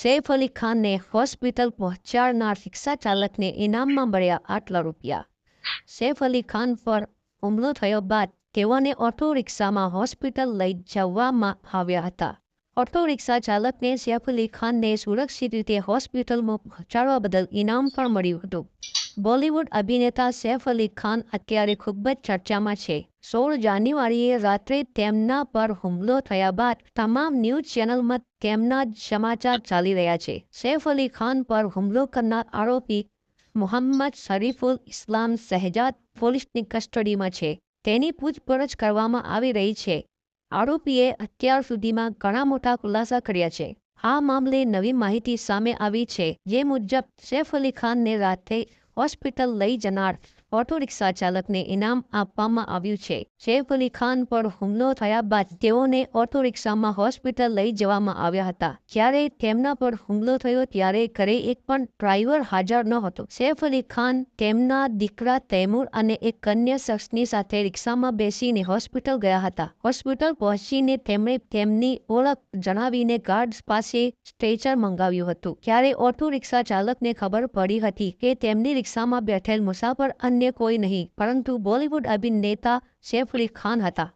સૈફ અલી ખાનને હોસ્પિટલ પહોંચાડનાર રિક્ષા ચાલકને ઇનામમાં મળ્યા આટલા રૂપિયા. સૈફ અલી ખાન પર હુમલો થયો બાદ તેઓને ઓટો રિક્ષામાં હોસ્પિટલ લઈ જવામાં આવ્યા હતા. ઓટો રિક્ષા ચાલકને સૈફ અલી ખાનને સુરક્ષિત રીતે હોસ્પિટલમાં પહોંચાડવા બદલ ઇનામ પણ મળ્યું હતું. બોલિવૂડ અભિનેતા સૈફ અલી ખાન અત્યારે ખૂબ જ ચર્ચામાં છે. સોળ જાન્યુઆરીએ રાત્રે તેમના પર હુમલો થયા બાદ તમામ ન્યૂઝ ચેનલમાં તેમના જ સમાચાર ચાલી રહ્યા છે. સૈફ અલી ખાન પર હુમલો કરનાર આરોપી મોહમ્મદ શરીફુલ ઇસ્લામ શહેજાદ પોલીસની કસ્ટડીમાં છે. તેની પૂછપરછ કરવામાં આવી રહી છે. આરોપીએ અત્યાર સુધીમાં ઘણા મોટા ખુલાસા કર્યા છે. આ મામલે નવી માહિતી સામે આવી છે. જે મુજબ, સૈફ અલી ખાનને રાતે હોસ્પિટલ લઈ જનાર ઓટો રિક્ષા ચાલકને ઇનામ આપવામાં આવ્યું છે. સૈફ અલી ખાન પર હુમલો થયા બાદ તેઓને ઓટો રિક્ષામાં હોસ્પિટલ લઈ જવામાં આવ્યા હતા. જ્યારે તેમના પર હુમલો થયો ત્યારે ઘરે એક પણ ડ્રાઈવર હાજર ન હતો સૈફ અલી ખાન તેમના દીકરા તૈમૂર અને એક કન્યા શખ્સની સાથે રિક્ષામાં બેસીને હોસ્પિટલ ગયા હતા. હોસ્પિટલ પહોંચીને તેમણે તેમની ઓળખ જણાવીને ગાર્ડ પાસે સ્ટ્રેચર મંગાવ્યું હતું. ત્યારે ઓટો રિક્ષા ચાલકને ખબર પડી હતી કે તેમની રિક્ષામાં બેઠેલ મુસાફર અન્ય કોઈ નહીં પરંતુ બોલિવૂડ અભિનેતા સૈફ અલી ખાન હતા.